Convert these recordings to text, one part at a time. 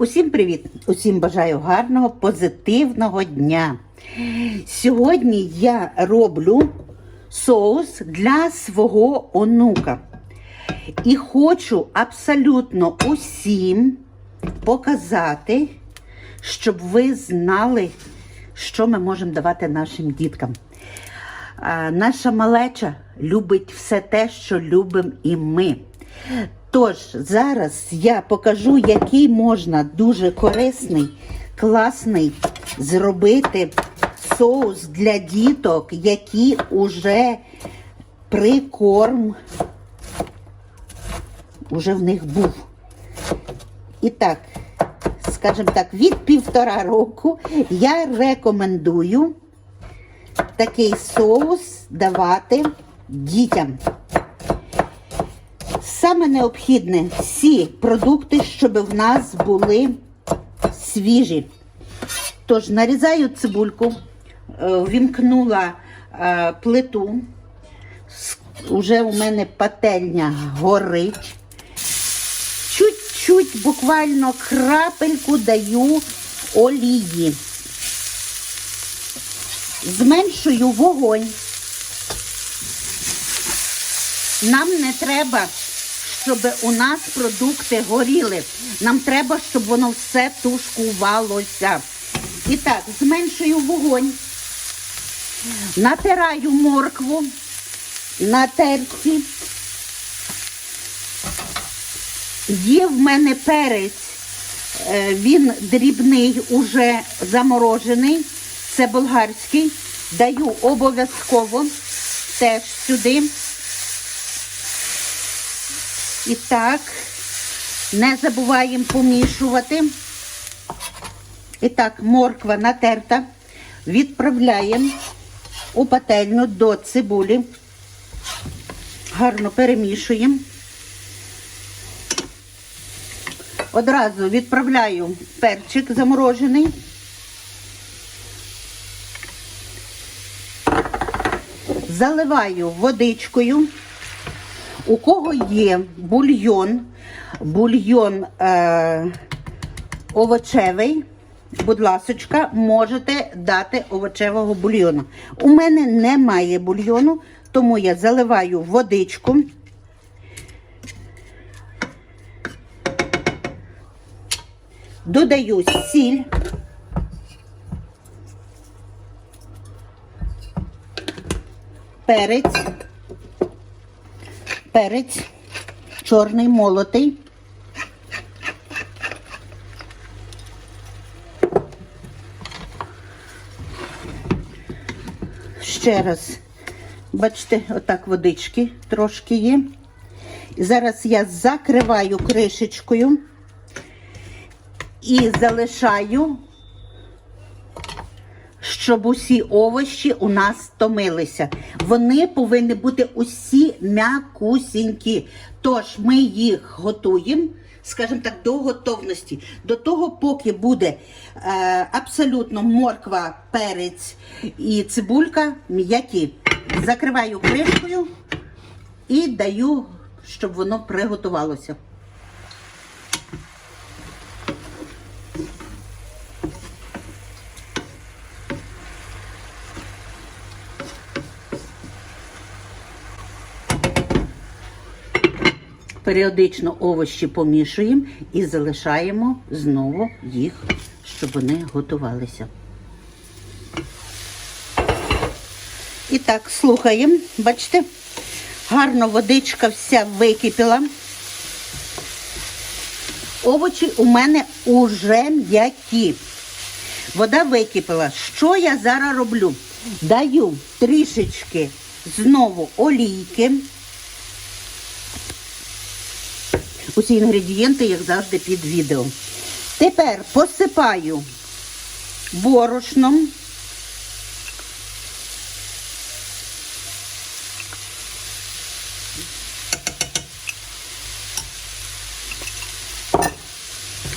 Усім привіт! Усім бажаю гарного, позитивного дня. Сьогодні я роблю соус для свого онука. І хочу абсолютно усім показати, щоб ви знали, що ми можемо давати нашим діткам. Наша малеча любить все те, що любимо і ми. Тож, зараз я покажу, який можна дуже корисний, класний зробити соус для діток, які уже прикорм уже в них був. І так, скажімо так, від півтора року я рекомендую такий соус давати дітям. Саме необхідне всі продукти, щоб в нас були свіжі. Тож нарізаю цибульку, е, вімкнула е, плиту. Уже у мене пательня горить. Чуть-чуть, буквально крапельку даю олії. Зменшую вогонь. Нам не треба, щоб у нас продукти горіли. Нам треба, щоб воно все тушкувалося. І так, зменшую вогонь. Натираю моркву на терці. Є в мене перець, е, він дрібний, уже заморожений. Це болгарський. Даю обов'язково теж сюди. І так, не забуваємо помішувати. І так, морква натерта. Відправляємо у пательню до цибулі. Гарно перемішуємо. Одразу відправляю перчик заморожений. Заливаю водичкою. У кого є бульйон, бульйон е, овочевий, будь ласочка, можете дати овочевого бульйону. У мене немає бульйону, тому я заливаю водичку. Додаю сіль. Перець перець, чорний молотий. Ще раз, бачите, отак водички трошки є. Зараз я закриваю кришечкою і залишаю, щоб усі овочі у нас томилися. Вони повинні бути усі м'якусінькі. Тож ми їх готуємо, скажімо так, до готовності. До того, поки буде е, абсолютно морква, перець і цибулька м'які. Закриваю кришкою і даю, щоб воно приготувалося. Періодично овочі помішуємо і залишаємо знову їх, щоб вони готувалися. І так, слухаємо, бачите, гарно водичка вся википіла. Овочі у мене уже м'які. Вода википіла. Що я зараз роблю? Даю трішечки знову олійки. Усі інгредієнти, як завжди, під відео. Тепер посипаю борошном.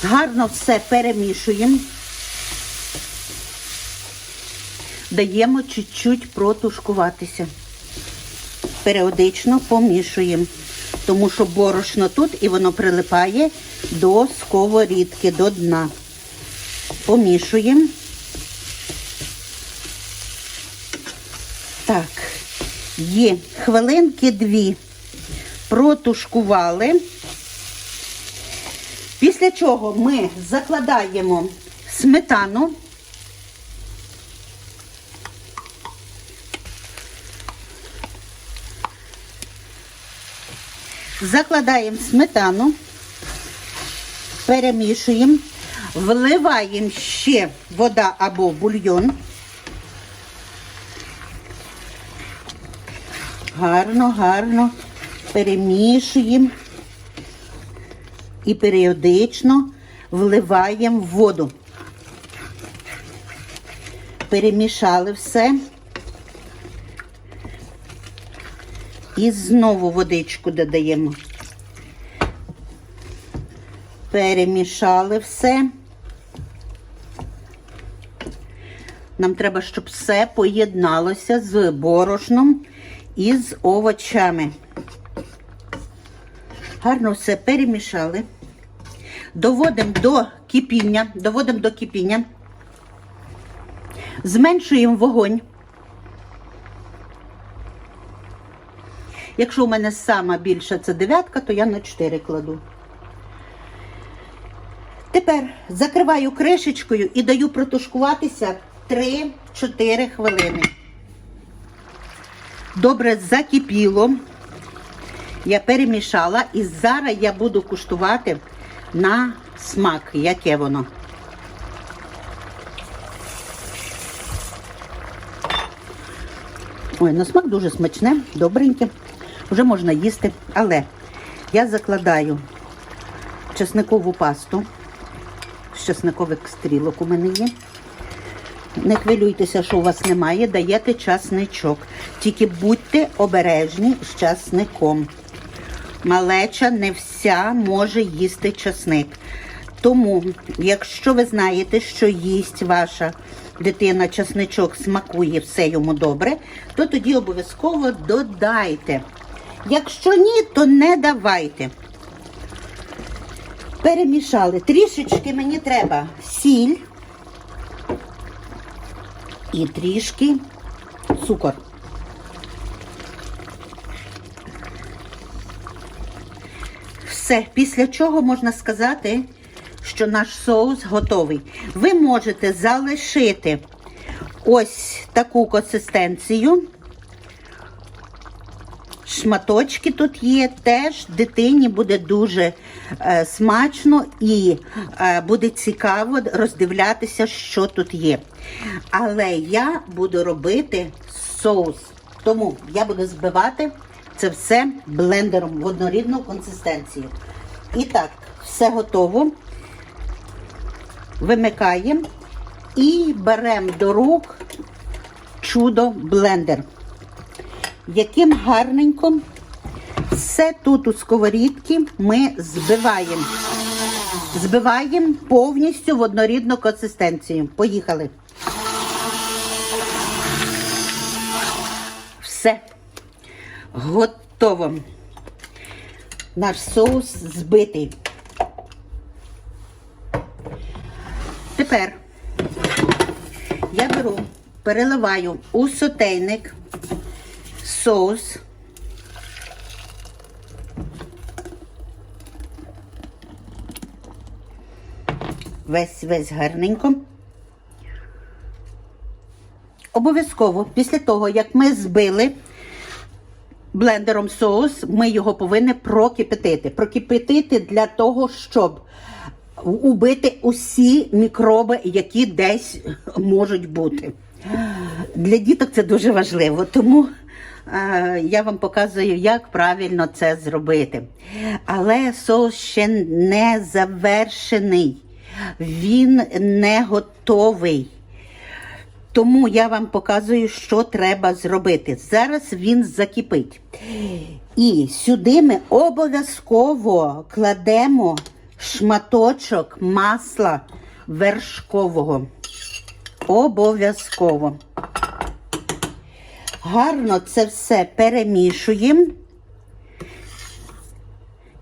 Гарно все перемішуємо. Даємо чуть-чуть протушкуватися. Періодично помішуємо. Тому що борошно тут і воно прилипає до сковорідки, до дна. Помішуємо. Так, є хвилинки дві протушкували. Після чого ми закладаємо сметану. Закладаємо сметану, перемішуємо, вливаємо ще вода або бульйон. Гарно, гарно перемішуємо і періодично вливаємо воду. Перемішали все. І знову водичку додаємо. Перемішали все. Нам треба, щоб все поєдналося з борошном і з овочами. Гарно все перемішали. Доводимо до кипіння, доводимо до кипіння. Зменшуємо вогонь. Якщо у мене сама більша це дев'ятка, то я на 4 кладу. Тепер закриваю кришечкою і даю протушкуватися 3-4 хвилини. Добре закипіло. Я перемішала і зараз я буду куштувати на смак, яке воно. Ой, на смак дуже смачне, добреньке. Вже можна їсти. Але я закладаю чесникову пасту. З чесникових стрілок у мене є. Не хвилюйтеся, що у вас немає, даєте часничок. Тільки будьте обережні з часником. Малеча не вся може їсти часник. Тому, якщо ви знаєте, що їсть ваша дитина часничок, смакує все йому добре, то тоді обов'язково додайте. Якщо ні, то не давайте. Перемішали. Трішечки мені треба сіль і трішки цукор. Все, після чого можна сказати, що наш соус готовий. Ви можете залишити ось таку консистенцію. Шматочки тут є, теж дитині буде дуже е, смачно і е, буде цікаво роздивлятися, що тут є. Але я буду робити соус. Тому я буду збивати це все блендером в однорідну консистенцію. І так, все готово. Вимикаємо і беремо до рук чудо блендер яким гарненько все тут у сковорідці ми збиваємо. Збиваємо повністю в однорідну консистенцію. Поїхали. Все. Готово. Наш соус збитий. Тепер я беру, переливаю у сотейник соус. Весь весь гарненько. Обов'язково, після того, як ми збили блендером соус, ми його повинні прокипятити. Прокипятити для того, щоб убити усі мікроби, які десь можуть бути. Для діток це дуже важливо, тому я вам показую, як правильно це зробити. Але соус ще не завершений, він не готовий. Тому я вам показую, що треба зробити. Зараз він закипить. І сюди ми обов'язково кладемо шматочок масла вершкового. Обов'язково. Гарно це все перемішуємо.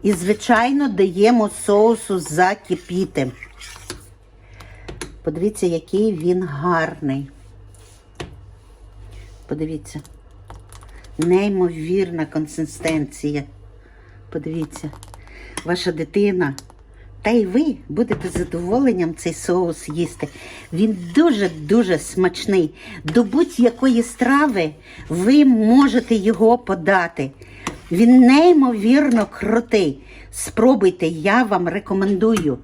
І, звичайно, даємо соусу закипіти. Подивіться, який він гарний. Подивіться. Неймовірна консистенція. Подивіться, ваша дитина. Та й ви будете задоволенням цей соус їсти. Він дуже-дуже смачний. До будь-якої страви ви можете його подати. Він неймовірно крутий. Спробуйте, я вам рекомендую.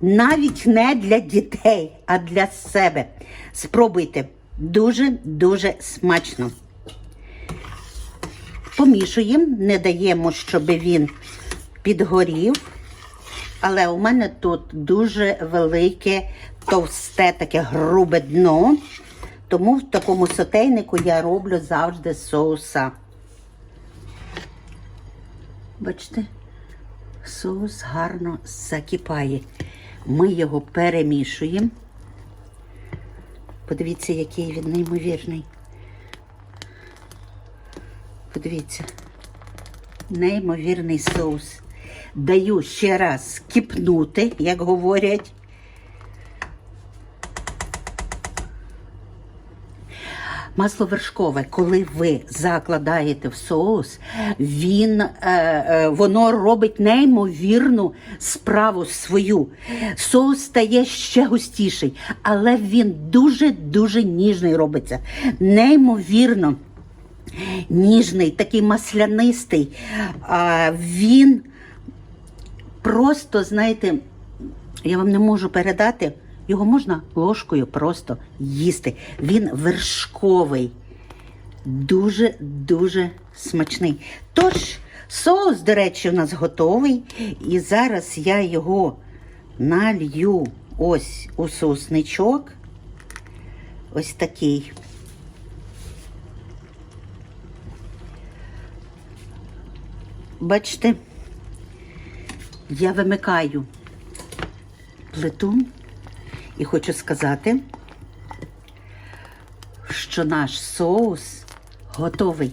Навіть не для дітей, а для себе. Спробуйте. Дуже-дуже смачно. Помішуємо, не даємо, щоб він підгорів. Але у мене тут дуже велике, товсте, таке грубе дно. Тому в такому сотейнику я роблю завжди соуса. Бачите, соус гарно закипає. Ми його перемішуємо. Подивіться, який він неймовірний. Подивіться, неймовірний соус. Даю ще раз кипнути, як говорять. Масло вершкове, коли ви закладаєте в соус, він, е, е, воно робить неймовірну справу свою. Соус стає ще густіший, але він дуже-дуже ніжний робиться. Неймовірно ніжний, такий маслянистий. А, він просто, знаєте, я вам не можу передати, його можна ложкою просто їсти. Він вершковий, дуже-дуже смачний. Тож, соус, до речі, у нас готовий. І зараз я його налью ось у соусничок. Ось такий. Бачите, я вимикаю плиту і хочу сказати, що наш соус готовий.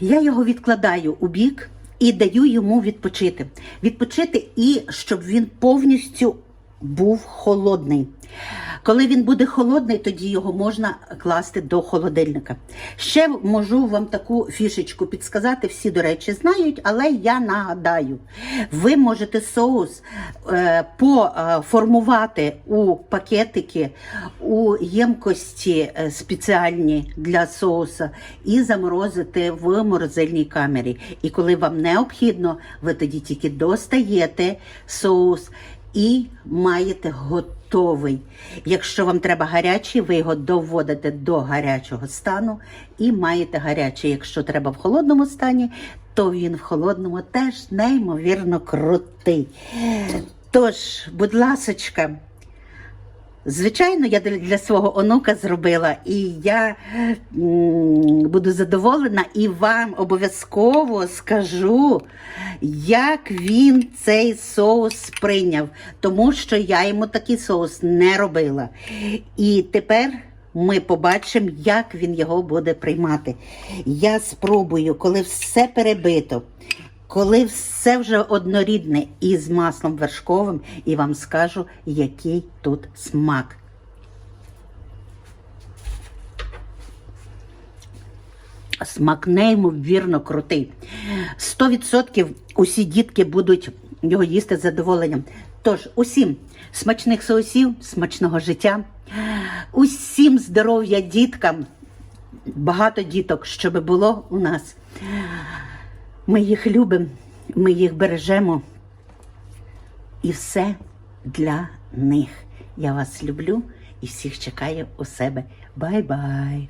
Я його відкладаю у бік і даю йому відпочити. Відпочити і щоб він повністю був холодний. Коли він буде холодний, тоді його можна класти до холодильника. Ще можу вам таку фішечку підсказати. Всі, до речі, знають, але я нагадаю. Ви можете соус е, поформувати у пакетики, у ємкості е, спеціальні для соуса і заморозити в морозильній камері. І коли вам необхідно, ви тоді тільки достаєте соус і маєте готовий. Якщо вам треба гарячий, ви його доводите до гарячого стану і маєте гарячий. Якщо треба в холодному стані, то він в холодному теж неймовірно крутий. Тож, будь ласочка. Звичайно, я для- свого онука зробила, і я буду задоволена і вам обов'язково скажу, як він цей соус прийняв, тому що я йому такий соус не робила. І тепер ми побачимо, як він його буде приймати. Я спробую, коли все перебито. Коли все вже однорідне і з маслом вершковим, і вам скажу, який тут смак. Смак неймовірно крутий. 100% усі дітки будуть його їсти з задоволенням. Тож, усім смачних соусів, смачного життя, усім здоров'я діткам, багато діток, щоб було у нас. Ми їх любимо, ми їх бережемо. І все для них. Я вас люблю і всіх чекаю у себе. Бай-бай!